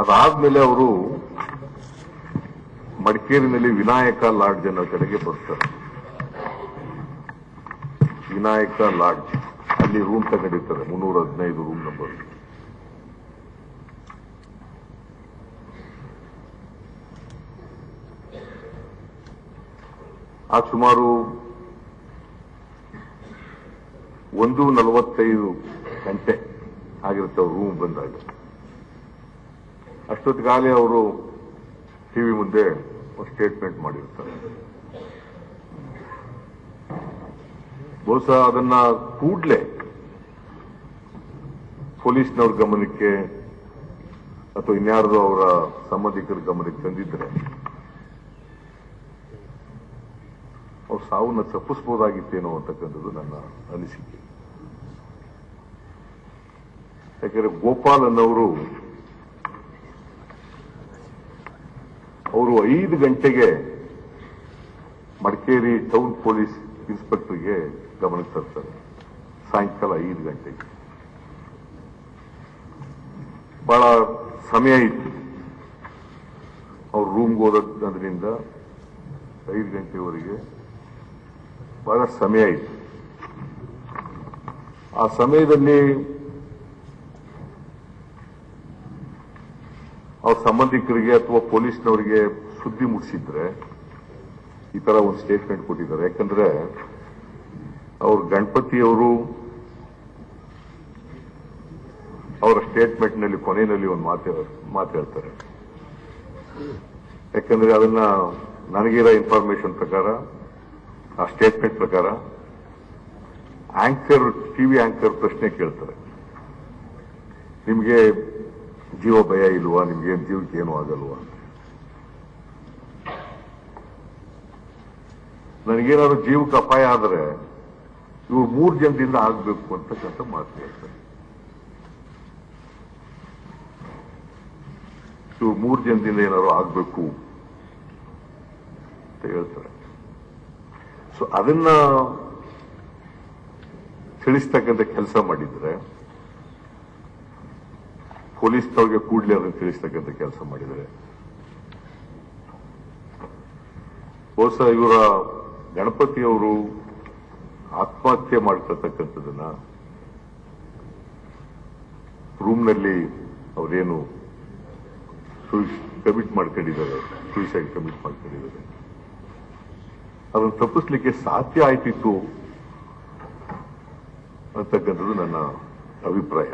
ಅದಾದ್ಮೇಲೆ ಅವರು ಮಡಿಕೇರಿನಲ್ಲಿ ವಿನಾಯಕ ಲಾಡ್ಜ್ ಅನ್ನೋ ಕಡೆಗೆ ಬರ್ತಾರೆ ವಿನಾಯಕ ಲಾಡ್ಜ್. ಅಲ್ಲಿ ರೂಮ್ ತಗೊಂಡಿರ್ತಾರೆ. ಮುನ್ನೂರ ಹದಿನೈದು ರೂಮ್ ನಂಬರ್ ಆ ಸುಮಾರು ಒಂದು ನಲವತ್ತೈದು ಗಂಟೆ ಆಗಿರುತ್ತೆ ರೂಮ್ ಬಂದಾಗ. ಅಷ್ಟೊತ್ತಿಗಾಗಲೇ ಅವರು ಟಿವಿ ಮುಂದೆ ಒಂದು ಸ್ಟೇಟ್ಮೆಂಟ್ ಮಾಡಿರ್ತಾರೆ. ಬಹುಶಃ ಅದನ್ನ ಕೂಡ್ಲೆ ಪೊಲೀಸ್ನವ್ರ ಗಮನಕ್ಕೆ ಅಥವಾ ಇನ್ಯಾರ್ದು ಅವರ ಸಂಬಂಧಿಕರ ಗಮನಕ್ಕೆ ತಂದಿದ್ರೆ ಅವ್ರ ಸಾವನ್ನ ತಪ್ಪಿಸಬಹುದಾಗಿತ್ತೇನೋ ಅಂತಕ್ಕಂಥದ್ದು ನನ್ನ ಅನಿಸಿಕೆ. ಯಾಕಂದ್ರೆ ಗೋಪಾಲ್ ಅವರು ಐದು ಗಂಟೆಗೆ ಮಡಿಕೇರಿ ಟೌನ್ ಪೊಲೀಸ್ ಇನ್ಸ್ಪೆಕ್ಟರ್ಗೆ ಗಮನಕ್ಕೆ ತರ್ತಾರೆ ಸಾಯಂಕಾಲ ಐದು ಗಂಟೆಗೆ. ಬಹಳ ಸಮಯ ಇತ್ತು. ಅವ್ರು ರೂಮ್ಗೆ ಹೋದ್ರಿಂದ ಐದು ಗಂಟೆವರೆಗೆ ಬಹಳ ಸಮಯ ಇತ್ತು. ಆ ಸಮಯದಲ್ಲಿ ಅವ್ರ ಸಂಬಂಧಿಕರಿಗೆ ಅಥವಾ ಪೊಲೀಸ್ನವರಿಗೆ ಸುದ್ದಿ ಮುಟ್ಟಿಸಿದ್ರೆ ಈ ತರ ಒಂದು ಸ್ಟೇಟ್ಮೆಂಟ್ ಕೊಟ್ಟಿದ್ದಾರೆ. ಯಾಕಂದ್ರೆ ಅವ್ರ ಗಣಪತಿಯವರು ಅವರ ಸ್ಟೇಟ್ಮೆಂಟ್ನಲ್ಲಿ ಕೊನೆಯಲ್ಲಿ ಒಂದು ಮಾತು ಮಾತು ಹೇಳ್ತಾರೆ. ಯಾಕಂದ್ರೆ ಅದನ್ನ ನನಗಿರೋ ಇನ್ಫಾರ್ಮೇಶನ್ ಪ್ರಕಾರ, ಆ ಸ್ಟೇಟ್ಮೆಂಟ್ ಪ್ರಕಾರ ಆಂಕರ್ ಟಿವಿ ಆಂಕರ್ ಪ್ರಶ್ನೆ ಕೇಳ್ತಾರೆ. ನಿಮಗೆ ಜೀವ ಭಯ ಇಲ್ವಾ? ನಿಮ್ಗೇನು ಜೀವಕ್ಕೆ ಏನು ಆಗಲ್ವಾ ಅಂತ. ನನಗೇನಾದ್ರು ಜೀವಕ್ಕೆ ಅಪಾಯ ಆದರೆ ಇವು ಮೂರು ಜನದಿಂದ ಆಗಬೇಕು ಅಂತಕ್ಕಂಥ ಮಾತು ಹೇಳ್ತಾರೆ ಇವು ಮೂರು ಜನದಿಂದ ಏನಾದ್ರು ಆಗಬೇಕು ಅಂತ ಹೇಳ್ತಾರೆ. ಸೊ ಅದನ್ನ ತಿಳಿಸ್ತಕ್ಕಂಥ ಕೆಲಸ ಮಾಡಿದ್ರೆ ಪೊಲೀಸ್ನವ್ರಿಗೆ ಕೂಡಲೇ ಅದನ್ನು ತಿಳಿಸ್ತಕ್ಕಂಥ ಕೆಲಸ ಮಾಡಿದರೆ ಬಹುಶಃ ಇವರ ಗಣಪತಿಯವರು ಆತ್ಮಹತ್ಯೆ ಮಾಡ್ಕೊಳ್ತಕ್ಕಂಥದ್ದನ್ನ ರೂಮ್ನಲ್ಲಿ ಅವರೇನು ಕಮಿಟ್ ಮಾಡ್ಕೊಂಡಿದ್ದಾರೆ ಸೂಸೈಡ್ ಕಮಿಟ್ ಮಾಡ್ಕೊಂಡಿದ್ದಾರೆ. ಅದನ್ನು ತಪ್ಪಿಸ್ಲಿಕ್ಕೆ ಸಾಧ್ಯ ಆಯ್ತಿತ್ತು ಅಂತಕ್ಕಂಥದ್ದು ನನ್ನ ಅಭಿಪ್ರಾಯ.